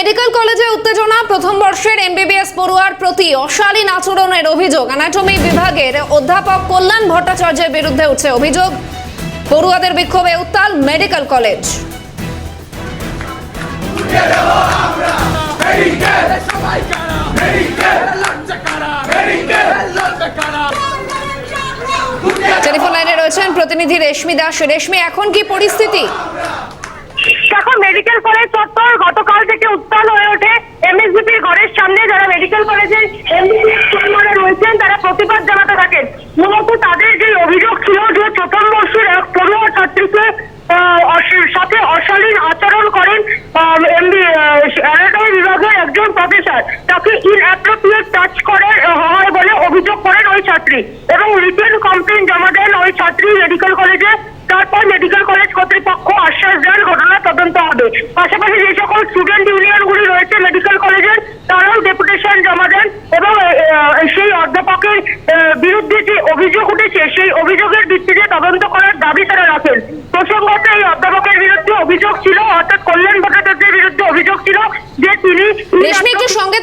Medical কলেজে উত্তেজনা, প্রথম বর্ষের এমবিবিএস পড়ুয়ার প্রতি অশালীন আচরণের অভিযোগ। অ্যানাটমি বিভাগের অধ্যাপক কল্যাণ ভট্টাচার্যের বিরুদ্ধে উঠছে অভিযোগ। পড়ুয়াদের বিক্ষোভে উত্তাল মেডিকেল কলেজ। টেলিফোন লাইনে রয়েছেন প্রতিনিধি রেশমি দাস। রেশমি, এখন কি পরিস্থিতি? এখন মেডিকেল কলেজ চত্বর গতকাল থেকে উত্তাল হয়ে ওঠে। এমএসবিপির ঘরের সামনে যারা মেডিকেল কলেজের এমবিবিএস রয়েছেন, তারা প্রতিবাদ জানাতে থাকেন। মূলত তাদের যে অভিযোগ ছিল যে প্রথম বর্ষের এক পড়ুয়া ছাত্রীকে সাথে অশালীন আচরণ করেন অ্যানাটমি বিভাগের একজন প্রফেসর তাকে ইনঅ্যাপ্রোপ্রিয়েট টাচ করে হয় বলে অভিযোগ করেন ওই ছাত্রী। এবং রিটেন কমপ্লেন জমা দেন ওই ছাত্রী মেডিকেল কলেজে তারপর মেডিকেল কলেজ কর্তৃপক্ষ আশ্বাস দেন ঘটনা তদন্ত হবে পাশাপাশি যে সকল স্টুডেন্ট ইউনিয়নগুলি রয়েছে মেডিকেল কলেজের তারাও ডেপুটেশন জমা দেন এবং সেই অধ্যাপকের বিরুদ্ধে যে অভিযোগ উঠেছে, সেই অভিযোগের ভিত্তিতে তদন্ত করার দাবি তারা রাখেন। প্রসঙ্গত এই অধ্যাপকের বিরুদ্ধে অভিযোগ ছিল অর্থাৎ কল্যাণ ভট্টাচার্যের বিরুদ্ধে অভিযোগ ছিল যে তিনি রেশমি একটু সঙ্গে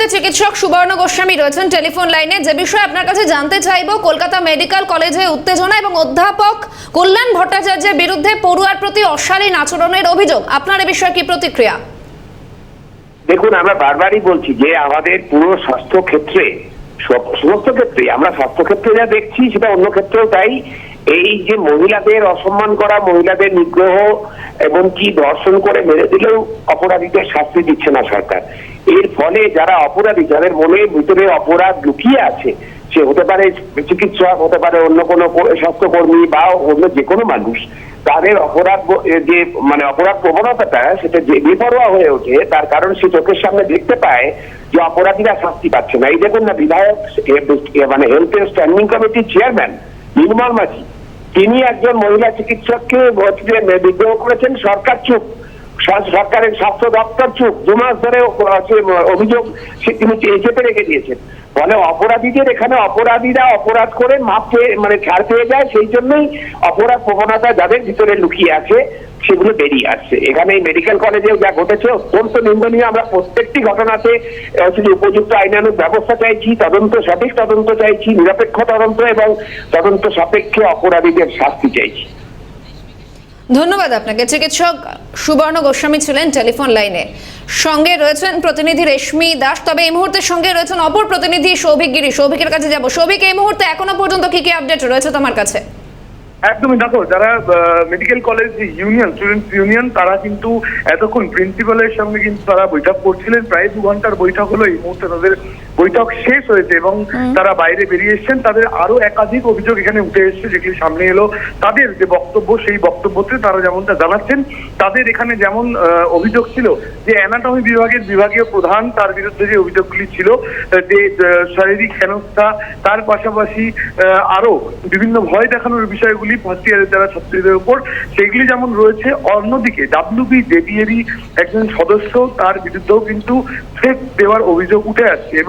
মুহূর্তে চিকিৎসক সুবর্ণ গোস্বামী রয়েছেন টেলিফোন লাইনে। যে বিষয়ে আপনার কাছে জানতে চাইব, কলকাতা মেডিকেল কলেজে উত্তেজনা এবং অধ্যাপক কল্যাণ ভট্টাচার্যের বিরুদ্ধে পড়ুয়ার প্রতি অশালীন আচরণের অভিযোগ। আপনার এ বিষয়ে কি প্রতিক্রিয়া? দেখুন, আমরা বারবারই বলছি যে আমাদের পুরো স্বাস্থ্য ক্ষেত্রে সমস্ত ক্ষেত্রে, আমরা স্বাস্থ্য ক্ষেত্রে যা দেখছি সেটা অন্য ক্ষেত্রেও তাই। এই যে মহিলাদের অসম্মান করা, মহিলাদের নিগ্রহ এবং কি ধর্ষণ করে মেরে দিলেও অপরাধীদের শাস্তি দিচ্ছে না সরকার। এর ফলে যারা অপরাধী, যাদের মনে ভিতরে অপরাধ লুকিয়ে আছে, সে হতে পারে চিকিৎসক, হতে পারে অন্য কোনো স্বাস্থ্যকর্মী বা অন্য যে কোনো মানুষ, তাদের অপরাধ যে মানে অপরাধ প্রবণতাটা, সেটা যে বেপরোয়া হয়ে ওঠে, তার কারণ সে চোখের সামনে দেখতে পায় যে অপরাধীরা শাস্তি পাচ্ছে না। এই দেখুন না, বিধায়ক মানে হেলথ স্ট্যান্ডিং কমিটির চেয়ারম্যান নির্মল মাঝি, তিনি একজন মহিলা চিকিৎসককে বিদ্রোহ করেছেন, সরকার চুপ। সরকারের স্বাস্থ্য দপ্তর চুপ। দু মাস ধরে অভিযোগ তিনি চেপে রেখে দিয়েছেন। ফলে অপরাধীদের এখানে অপরাধীরা অপরাধ করে মাপ পেয়ে মানে ছাড় পেয়ে যায়, সেই জন্যই অপরাধ প্রবণতা যাদের ভিতরে লুকিয়ে আছে, সেগুলো বেরিয়ে আসছে। এখানে এই মেডিকেল কলেজেও যা ঘটেছে, অত্যন্ত নিন্দনীয়। আমরা প্রত্যেকটি ঘটনাতে যে উপযুক্ত আইনানুগ ব্যবস্থা চাইছি, তদন্ত, সঠিক তদন্ত চাইছি, নিরপেক্ষ তদন্ত এবং তদন্ত সাপেক্ষে অপরাধীদের শাস্তি চাইছি। ধন্যবাদ আপনাকে। চিকিৎসক সুবর্ণ গোস্বামী ছিলেন টেলিফোন লাইনে। সঙ্গে রয়েছেন প্রতিনিধি রেশমি দাস। তবে এই মুহূর্তে সঙ্গে রয়েছেন অপর প্রতিনিধি সৌভিক গিরি। সৌভিকের কাছে যাব। সৌভিক, এই মুহূর্তে এখনও পর্যন্ত কি কি আপডেট রয়েছে তোমার কাছে? একদমই। দেখো, যারা medical college union student union তারা কিন্তু এতক্ষণ প্রিন্সিপালের সঙ্গে কিন্তু তারা বৈঠক করছিলেন। প্রায় দু ঘণ্টার বৈঠক হলো এই মুহূর্তে তাদের বৈঠক শেষ হয়েছে এবং তারা বাইরে বেরিয়ে এসেছেন। তাদের আরও একাধিক অভিযোগ এখানে উঠে এসেছে যেগুলি সামনে এলো। তাদের যে বক্তব্য সেই বক্তব্যতে তারা যেমনটা জানাচ্ছেন তাদের এখানে যেমন অভিযোগ ছিল যে অ্যানাটমি বিভাগের বিভাগীয় প্রধান তার বিরুদ্ধে যে অভিযোগগুলি ছিল যে শারীরিক হেনস্থা তার পাশাপাশি আরও বিভিন্ন ভয় দেখানোর বিষয়গুলি ফার্স্ট ইয়ারের যারা ছাত্রীদের উপর সেগুলি যেমন রয়েছে অন্যদিকে ডাব্লিউবি জেডিএরই একজন সদস্য তার বিরুদ্ধেও কিন্তু থ্রেট দেওয়ার অভিযোগ উঠে আসছে। এবং